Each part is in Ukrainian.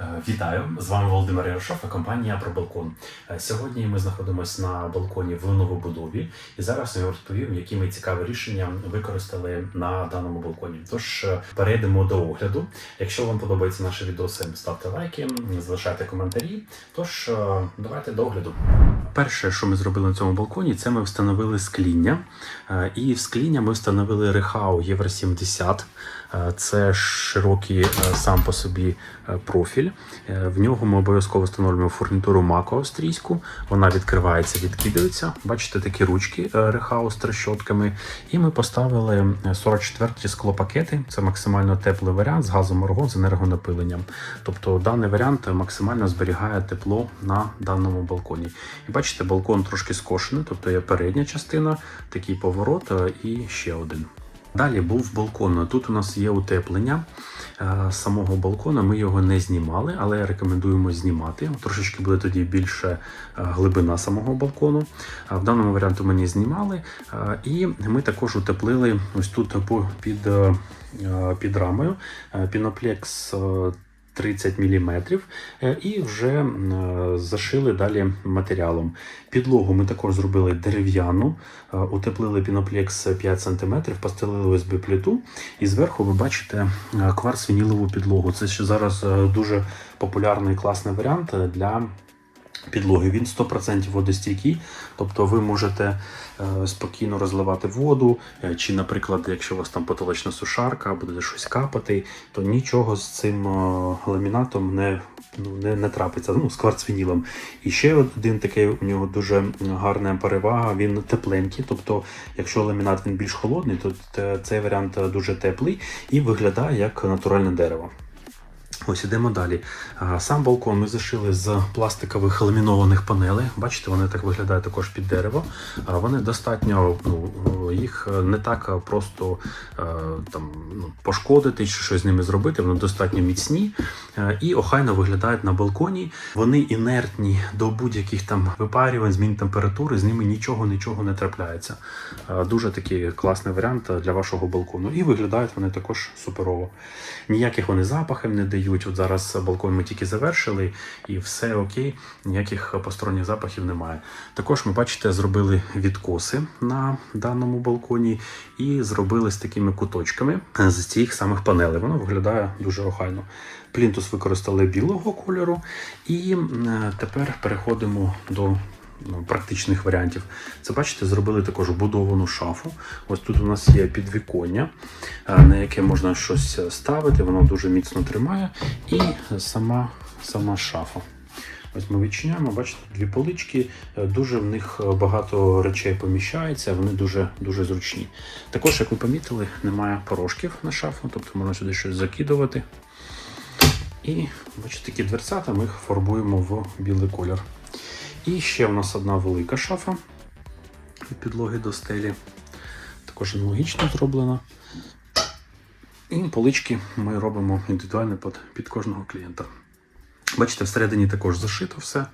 Е, Вітаю! З вами Володимир Ярошов і компанія про балкон. Е, Сьогодні ми знаходимося на балконі в новобудові, і зараз я розповім, які ми цікаві рішення використали на даному балконі. Тож е, перейдемо до огляду. Якщо вам подобаються наші відоси, ставте лайки, залишайте коментарі. Тож давайте до огляду. Перше, що ми зробили на цьому балконі, це ми встановили скління. Е, І в скління ми встановили Рехау Євро 70. Е, Це широкий е, сам по собі профіль. В нього ми обов'язково встановлюємо фурнітуру Мако австрійську. Вона відкривається, відкидається. Бачите, такі ручки Рехау з трещотками. І ми поставили 44-ті склопакети. Це максимально теплий варіант з газом аргон з енергонапиленням. Тобто даний варіант максимально зберігає тепло на даному балконі. І бачите, балкон трошки скошений, тобто є передня частина, такий поворот е, і ще один. Далі був балкон. Тут у нас є утеплення е, самого балкона. Ми його не знімали, але рекомендуємо знімати. Трошечки буде тоді більше е, глибина самого балкону. В даному варіанті ми не знімали. І ми також утеплили ось тут під, під рамою піноплекс. Е, 30 мм і вже е, зашили далі матеріалом. Підлогу ми також зробили дерев'яну, е, утеплили піноплекс 5 см, постелили ОСБ плиту, і зверху ви бачите е, кварц вінілову підлогу. Це ще зараз е, дуже популярний класний варіант е, для підлоги. Він 100% водостійкий, тобто ви можете е, спокійно розливати воду, е, чи, наприклад, якщо у вас там потолочна сушарка, буде щось капати, то нічого з цим е, ламінатом не, ну, не, не трапиться, ну, з кварцвінілом. І ще один такий у нього дуже гарна перевага, він тепленький, тобто, якщо ламінат він більш холодний, то цей варіант дуже теплий і виглядає як натуральне дерево. Ось ідемо далі. Сам балкон ми зашили з пластикових ламінованих панелей. Бачите, вони так виглядають також під дерево. Вони достатньо, ну, їх не так просто е, там, ну, пошкодити чи щось з ними зробити. Вони достатньо міцні е, і охайно виглядають на балконі. Вони інертні до будь-яких там випарювань, змін температури, з ними нічого нічого не трапляється. Е, Дуже такий класний варіант для вашого балкону. І виглядають вони також суперово. Ніяких вони запахів не дають. От зараз балкон ми тільки завершили, і все окей, ніяких посторонніх запахів немає. Також ми бачите, зробили відкоси на даному балконі і зробили з такими куточками з цих самих панелей. Воно виглядає дуже охайно. Плінтус використали білого кольору, і тепер переходимо до практичних варіантів. Це бачите, зробили також вбудовану шафу. Ось тут у нас є підвіконня, е, на яке можна щось ставити, воно дуже міцно тримає. І сама, сама шафа. Ось ми відчиняємо, бачите, дві полички, е, дуже в них багато речей поміщається, вони дуже, дуже зручні. Також, як ви помітили, немає порожків на шафу, тобто можна сюди щось закидувати. І бачите, такі дверцята ми їх фарбуємо в білий колір. І ще в нас одна велика шафа від підлоги до стелі. Також аналогічно зроблена. І полички ми робимо індивідуально під, під кожного клієнта. Бачите, всередині також зашито все.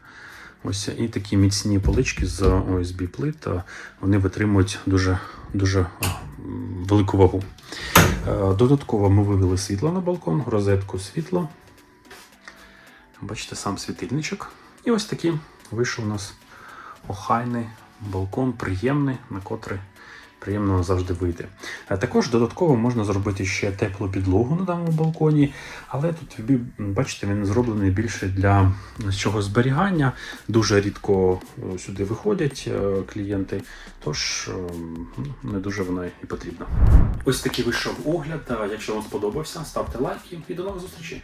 Ось і такі міцні полички з ОСБ плит. Вони витримують дуже, дуже велику вагу. Е, Додатково ми вивели світло на балкон, розетку світла. Бачите, сам світильничок. І ось такий вийшов у нас охайний балкон, приємний, на котрий приємно завжди вийти. Е, Також додатково можна зробити ще теплу підлогу на даному балконі, але тут бачите, він зроблений більше для чого зберігання. Дуже рідко е, сюди виходять е, клієнти, тож е, не дуже вона і потрібна. Ось такий вийшов огляд. Якщо вам сподобався, ставте лайки і до нових зустрічей.